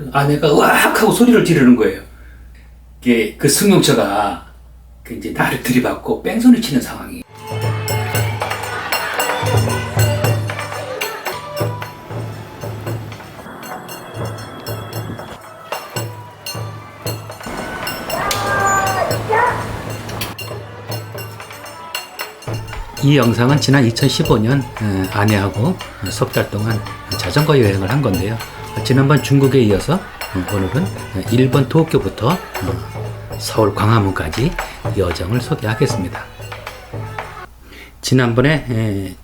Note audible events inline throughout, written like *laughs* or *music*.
그 아내가 으악 하고 소리를 지르는 거예요. 그 승용차가 그 이제 나를 들이받고 뺑소니 치는 상황이. 이 영상은 지난 2015년 어, 아내하고 석 달 동안 자전거 여행을 한 건데요. 지난번 중국에 이어서 어, 오늘은 일본 도쿄부터 어, 서울 광화문까지 여정을 소개하겠습니다. 지난번에 에,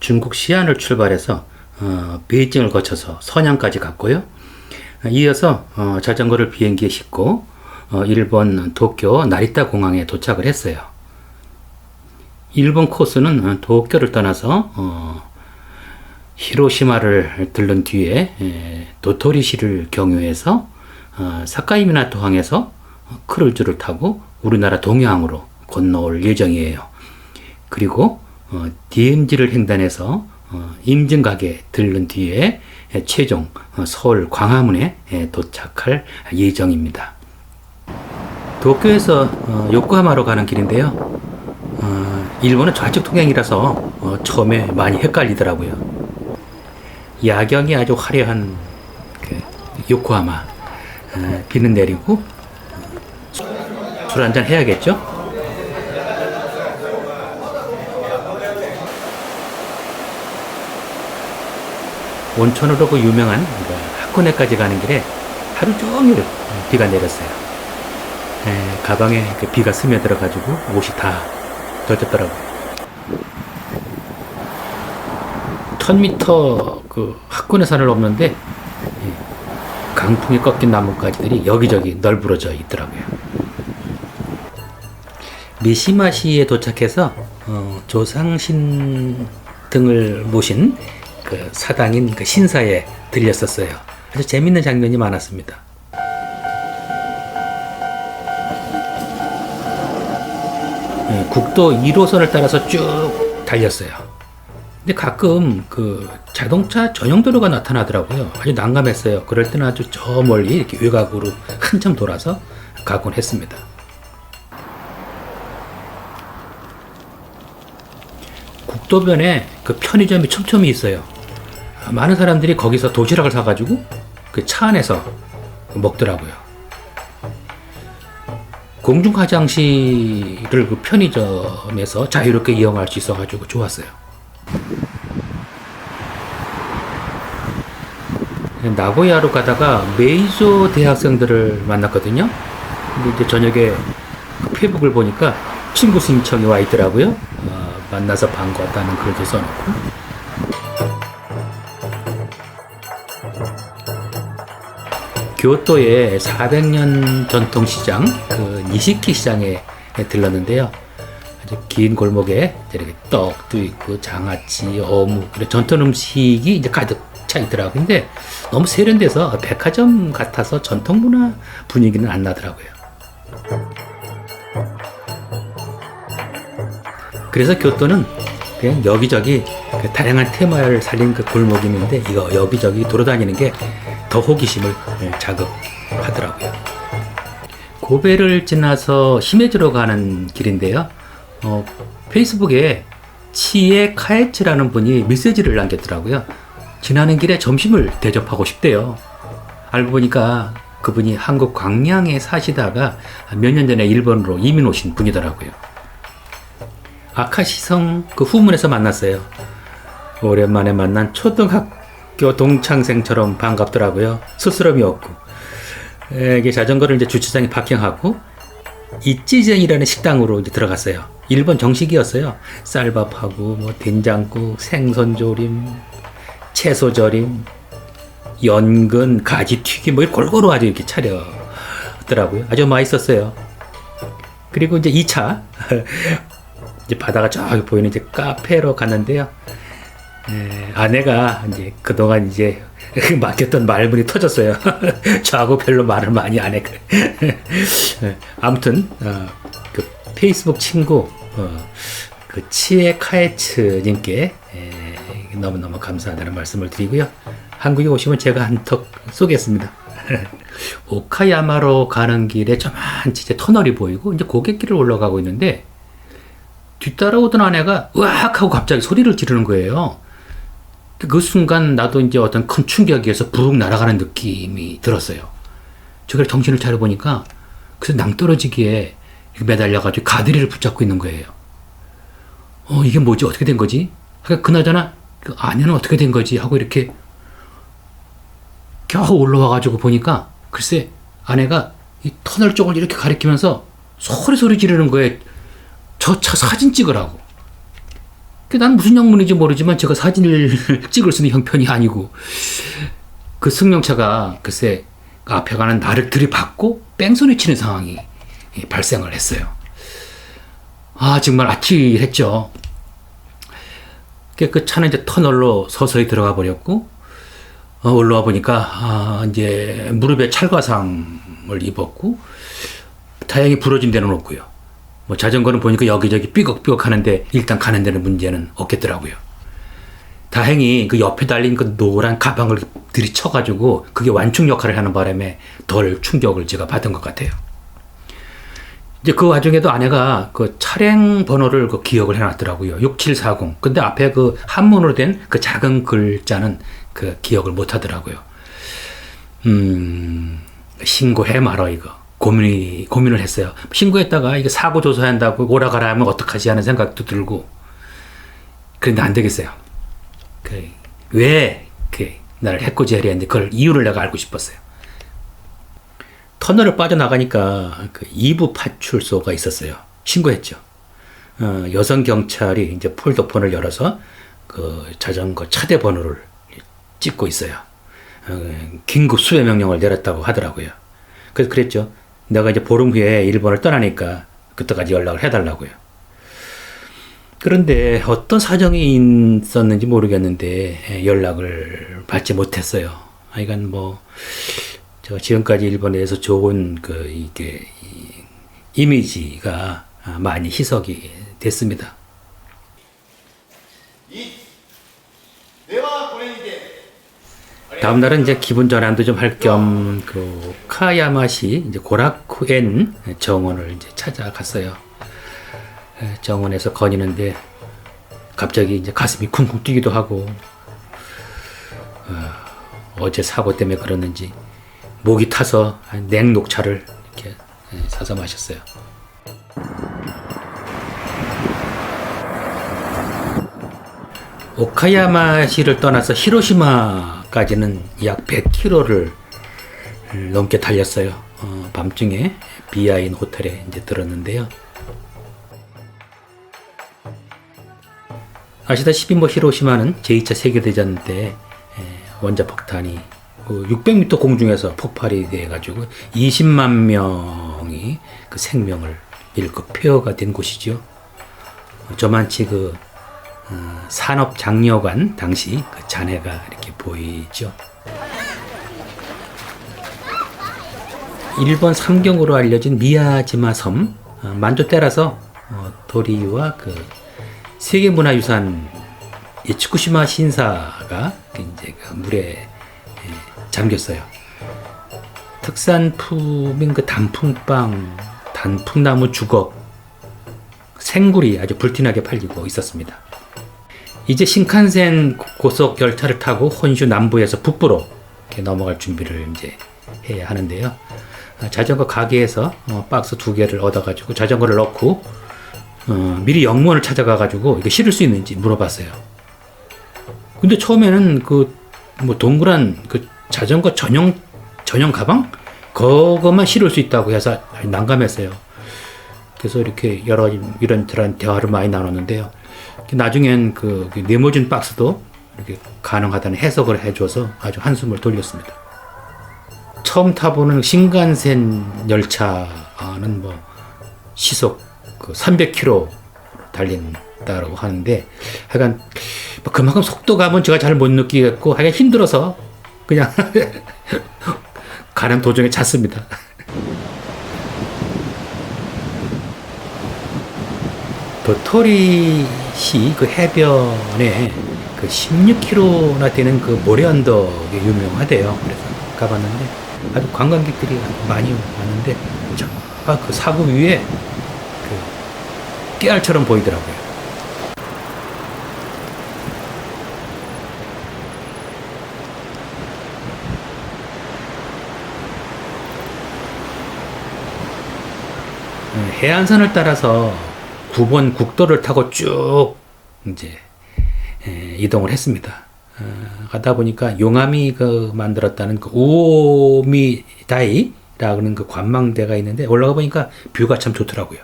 중국 시안을 출발해서 어, 베이징을 거쳐서 선양까지 갔고요. 이어서 어, 자전거를 비행기에 싣고 어, 일본 도쿄 나리타 공항에 도착을 했어요. 일본 코스는 어, 도쿄를 떠나서 어, 히로시마를 들른 뒤에 에, 도토리시를 경유해서 어, 사카이미나토 항에서 어, 크루즈를 타고 우리나라 동해항으로 건너올 예정이에요. 그리고 어, DMZ를 횡단해서 어, 임진각에 들른 뒤에 에, 최종 어, 서울 광화문에 에, 도착할 예정입니다. 도쿄에서 어, 요코하마로 가는 길인데요. 어, 일본은 좌측 통행이라서 어, 처음에 많이 헷갈리더라고요. 야경이 아주 화려한 그 요코하마 어, 비는 내리고 술 한잔 해야겠죠? 온천으로 그 유명한 그 하코네까지 가는 길에 하루 종일 비가 내렸어요. 에, 가방에 그 비가 스며들어가지고 옷이 다 젖었더라고요. 1000m 그 학군의 산을 넘는데 예, 강풍이 꺾인 나뭇가지들이 여기저기 널브러져 있더라고요. 미시마시에 도착해서 어, 조상신 등을 모신 그 사당인 그 신사에 들렸었어요. 아주 재밌는 장면이 많았습니다. 예, 국도 1호선을 따라서 쭉 달렸어요. 근데 가끔 그 자동차 전용 도로가 나타나더라고요. 아주 난감했어요. 그럴 때는 아주 저 멀리 이렇게 외곽으로 한참 돌아서 가곤 했습니다. 국도변에 그 편의점이 촘촘히 있어요. 많은 사람들이 거기서 도시락을 사가지고 그 차 안에서 먹더라고요. 공중 화장실을 그 편의점에서 자유롭게 이용할 수 있어가지고 좋았어요. 나고야로 가다가 메이조 대학생들을 만났거든요. 근데 이제 저녁에 그 페이북을 보니까 친구 신청이 와 있더라고요. 어, 만나서 반가웠다는 글도 써놓고. 교토의 400년 전통 시장, 그 니시키 시장에 들렀는데요. 아주 긴 골목에 이렇게 떡도 있고 장아찌, 어묵, 전통 음식이 이제 가득 차 있더라고요. 근데 너무 세련돼서 백화점 같아서 전통 문화 분위기는 안 나더라고요. 그래서 교토는 그냥 여기저기 그 다양한 테마를 살린 그 골목이 있는데 이거 여기저기 돌아다니는 게 더 호기심을 예, 자극하더라고요. 고베를 지나서 히메지로 가는 길인데요. 어, 페이스북에 치에 카에츠라는 분이 메시지를 남겼더라고요. 지나는 길에 점심을 대접하고 싶대요. 알고 보니까 그분이 한국 광양에 사시다가 몇 년 전에 일본으로 이민 오신 분이더라고요. 아카시성 그 후문에서 만났어요. 오랜만에 만난 초등학교 동창생처럼 반갑더라고요. 스스럼이 없고. 에, 이게 자전거를 이제 주차장에 파킹하고 이찌젠이라는 식당으로 이제 들어갔어요. 일본 정식이었어요. 쌀밥하고 뭐 된장국, 생선조림, 채소 절임, 연근, 가지 튀김 뭐 골고루 아주 이렇게 차렸더라고요. 아주 맛있었어요. 그리고 이제 2차 *laughs* 이제 바다가 저기 보이는 이제 카페로 갔는데요. 에, 아내가 이제 그동안 이제 *laughs* 맡겼던 말문이 터졌어요. *laughs* 저하고 별로 말을 많이 안 해. 아무튼 어, 그 페이스북 친구 어, 그 치에 카에츠님께 너무너무 감사하다는 말씀을 드리고요. 한국에 오시면 제가 한턱 쏘겠습니다. *laughs* 오카야마로 가는 길에 저만 진짜 터널이 보이고 이제 고갯길을 올라가고 있는데 뒤따라오던 아내가 으악 하고 갑자기 소리를 지르는 거예요. 그 순간 나도 이제 어떤 큰 충격에서 부룩 날아가는 느낌이 들었어요. 저걸 정신을 차려보니까 그래서 낭떠러지기에 매달려가지고 가드리를 붙잡고 있는 거예요. 어, 이게 뭐지? 어떻게 된 거지? 그러니까 그나저나 그 아내는 어떻게 된 거지? 하고 이렇게 겨우 올라와가지고 보니까 글쎄 아내가 이 터널 쪽을 이렇게 가리키면서 소리 소리 지르는 거에 저 차 사진 찍으라고. 그난 무슨 영문인지 모르지만 제가 사진을 *laughs* 찍을 수 있는 형편이 아니고 그 승용차가 글쎄 앞에 가는 나를 들이받고 뺑소니 치는 상황이 발생을 했어요. 아 정말 아찔했죠. 그 차는 이제 터널로 서서히 들어가 버렸고 어, 올라와 보니까 아, 이제 무릎에 찰과상을 입었고 다행히 부러진 데는 없고요. 뭐 자전거는 보니까 여기저기 삐걱삐걱 하는데 일단 가는 데는 문제는 없겠더라고요. 다행히 그 옆에 달린 그 노란 가방을 들이쳐가지고 그게 완충 역할을 하는 바람에 덜 충격을 제가 받은 것 같아요. 이제 그 와중에도 아내가 그 차량 번호를 그 기억을 해놨더라고요. 6740. 근데 앞에 그 한문으로 된 그 작은 글자는 그 기억을 못 하더라고요. 음, 신고해 말어, 이거. 고민이, 고민을 했어요. 신고했다가 이게 사고 조사한다고 오라가라 하면 어떡하지 하는 생각도 들고. 그런데 안 되겠어요. 그, 왜, 그, 나를 해코지 하려 했는데 그걸 이유를 내가 알고 싶었어요. 터널을 빠져나가니까 그 2부 파출소가 있었어요. 신고했죠. 어, 여성 경찰이 이제 폴더폰을 열어서 그 자전거 차대 번호를 찍고 있어요. 어, 긴급 수배 명령을 내렸다고 하더라고요. 그래서 그랬죠. 내가 이제 보름 후에 일본을 떠나니까 그때까지 연락을 해달라고요. 그런데 어떤 사정이 있었는지 모르겠는데 연락을 받지 못했어요. 하여간 뭐 제가 지금까지 일본에서 좋은 그 이게 이미지가 많이 희석이 됐습니다. 다음 날은 이제 기분 전환도 좀 할 겸 그 카야마시 이제 고라쿠엔 정원을 이제 찾아갔어요. 정원에서 거니는데 갑자기 이제 가슴이 쿵쿵 뛰기도 하고 어, 어제 사고 때문에 그러는지 목이 타서 냉녹차를 이렇게 에, 사서 마셨어요. 오카야마시를 떠나서 히로시마까지는 약 100km를 넘게 달렸어요. 어, 밤중에 비아인 호텔에 이제 들었는데요. 아시다시피 뭐 히로시마는 제2차 세계대전 때 에, 원자 폭탄이 그 600m 공중에서 폭발이 돼가지고 20만 명이 그 생명을 잃고 폐허가 된 곳이죠. 어, 저만치 그 어, 산업 장려관 당시 그 잔해가 이렇게 보이죠. 일본 삼경으로 알려진 미야지마 섬 어, 만조 때라서 어, 도리와 그 세계문화유산 이 치쿠시마 신사가 그 이제 그 물에 예, 잠겼어요. 특산품인 그 단풍빵, 단풍나무 주걱, 생굴이 아주 불티나게 팔리고 있었습니다. 이제 신칸센 고속 열차를 타고 혼슈 남부에서 북부로 이렇게 넘어갈 준비를 이제 해야 하는데요. 아, 자전거 가게에서 어, 박스 두 개를 얻어가지고 자전거를 넣고 어, 미리 영문을 찾아가가지고 이게 실을 수 있는지 물어봤어요. 근데 처음에는 그 뭐 동그란 그 자전거 전용 전용 가방 그것만 실을 수 있다고 해서 난감했어요. 그래서 이렇게 여러 이런 저런 대화를 많이 나눴는데요. 나중엔 그 네모진 박스도 이렇게 가능하다는 해석을 해줘서 아주 한숨을 돌렸습니다. 처음 타보는 신간센 열차는 뭐 시속 그 300km 달린다고 하는데 하여간 뭐 그만큼 속도감은 제가 잘 못 느끼겠고 하여간 힘들어서 그냥 *laughs* 가는 도중에 잤습니다. 도토리시 그 해변에 그 16km나 되는 그 모래 언덕이 유명하대요. 그래서 가봤는데 아주 관광객들이 많이 왔는데 저 그 사고 위에 그 깨알처럼 보이더라고요. 해안선을 따라서 9번 국도를 타고 쭉 이제 에, 이동을 했습니다. 어, 가다 보니까 용암이 그 만들었다는 그 오미다이라는 그 관망대가 있는데 올라가 보니까 뷰가 참 좋더라고요.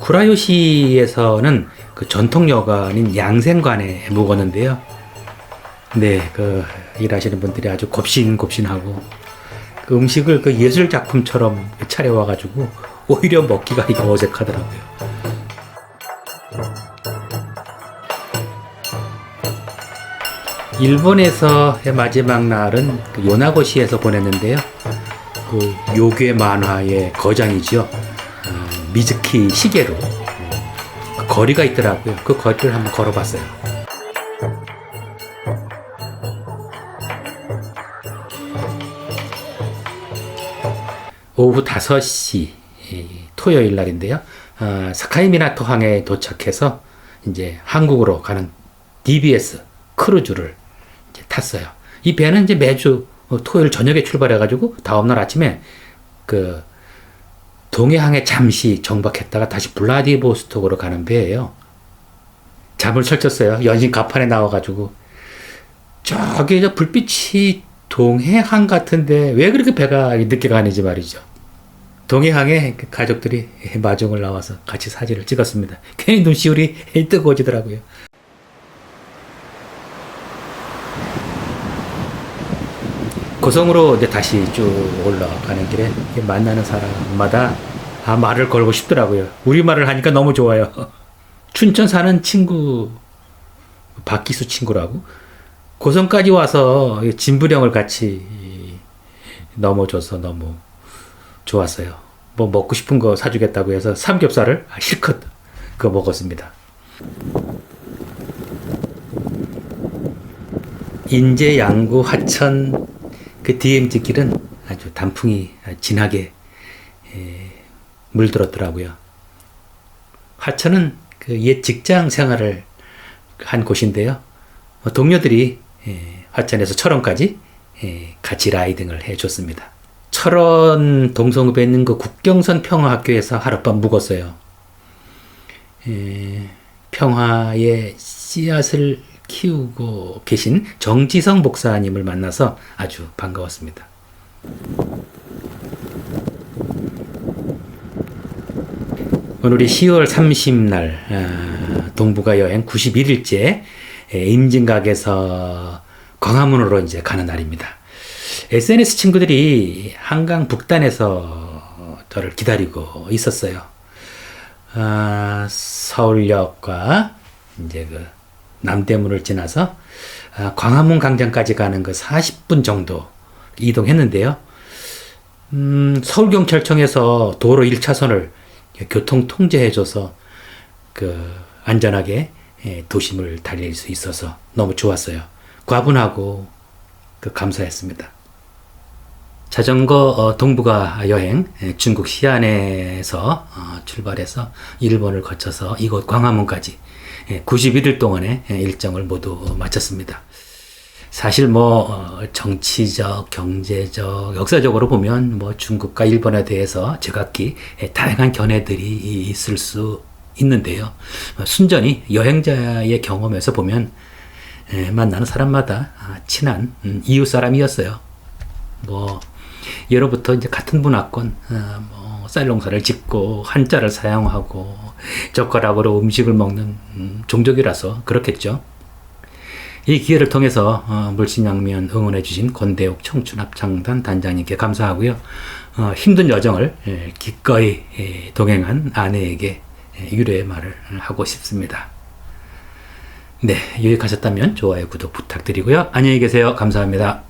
쿠라요시에서는 그 전통 여관인 양생관에 묵었는데요. 네, 그 일하시는 분들이 아주 곱신곱신하고 그 음식을 그 예술 작품처럼 차려와 가지고 오히려 먹기가 어색하더라고요. 일본에서의 마지막 날은 그 요나고시에서 보냈는데요. 그 요괴 만화의 거장이죠. 어, 미즈키 시게로 그 거리가 있더라고요. 그 거리를 한번 걸어봤어요. 오후 5시 토요일 날인데요. 어, 사카이 미나토 항에 도착해서 이제 한국으로 가는 DBS 크루즈를 탔어요. 이 배는 이제 매주 토요일 저녁에 출발해가지고 다음날 아침에 그 동해항에 잠시 정박했다가 다시 블라디보스톡으로 가는 배예요. 잠을 설쳤어요. 연신 가판에 나와가지고 저기 저 불빛이 동해항 같은데 왜 그렇게 배가 늦게 가는지 말이죠. 동해항에 가족들이 마중을 나와서 같이 사진을 찍었습니다. 괜히 눈시울이 뜨거워지더라고요. 고성으로 이제 다시 쭉 올라가는 길에 만나는 사람마다 아, 말을 걸고 싶더라고요. 우리말을 하니까 너무 좋아요. *laughs* 춘천 사는 친구, 박기수 친구라고. 고성까지 와서 진부령을 같이 넘어줘서 너무 좋았어요. 뭐 먹고 싶은 거 사주겠다고 해서 삼겹살을 실컷 그거 먹었습니다. 인제 양구 하천 그 DMZ 길은 아주 단풍이 진하게 에, 물들었더라고요. 하천은 그 옛 직장 생활을 한 곳인데요. 어, 동료들이 에, 하천에서 철원까지 에, 같이 라이딩을 해줬습니다. 철원 동성읍에 있는 그 국경선 평화학교에서 하룻밤 묵었어요. 에, 평화의 씨앗을 키우고 계신 정지성 목사님을 만나서 아주 반가웠습니다. 오늘이 10월 30날 아, 동북아 여행 91일째 임진각에서 광화문으로 이제 가는 날입니다. SNS 친구들이 한강 북단에서 저를 기다리고 있었어요. 아, 서울역과 이제 그 남대문을 지나서 아, 광화문 광장까지 가는 그 40분 정도 이동했는데요. 음, 서울경찰청에서 도로 1차선을 교통 통제해줘서 그 안전하게 예, 도심을 달릴 수 있어서 너무 좋았어요. 과분하고 그 감사했습니다. 자전거 어, 동북아 여행 예, 중국 시안에서 어, 출발해서 일본을 거쳐서 이곳 광화문까지 91일 예, 동안의 일정을 모두 마쳤습니다. 사실 뭐 어, 정치적, 경제적, 역사적으로 보면 뭐 중국과 일본에 대해서 제각기 다양한 견해들이 있을 수 있는데요. 순전히 여행자의 경험에서 보면 만나는 사람마다 아, 친한 음, 이웃 사람이었어요. 뭐 예로부터 이제 같은 문화권, 어, 뭐 쌀농사를 짓고 한자를 사용하고 젓가락으로 음식을 먹는 음, 종족이라서 그렇겠죠. 이 기회를 통해서 어, 물신양면 응원해주신 권대욱 청춘합창단 단장님께 감사하고요. 어, 힘든 여정을 예, 기꺼이 예, 동행한 아내에게 예, 유료의 말을 하고 싶습니다. 네, 유익하셨다면 좋아요, 구독 부탁드리고요. 안녕히 계세요. 감사합니다.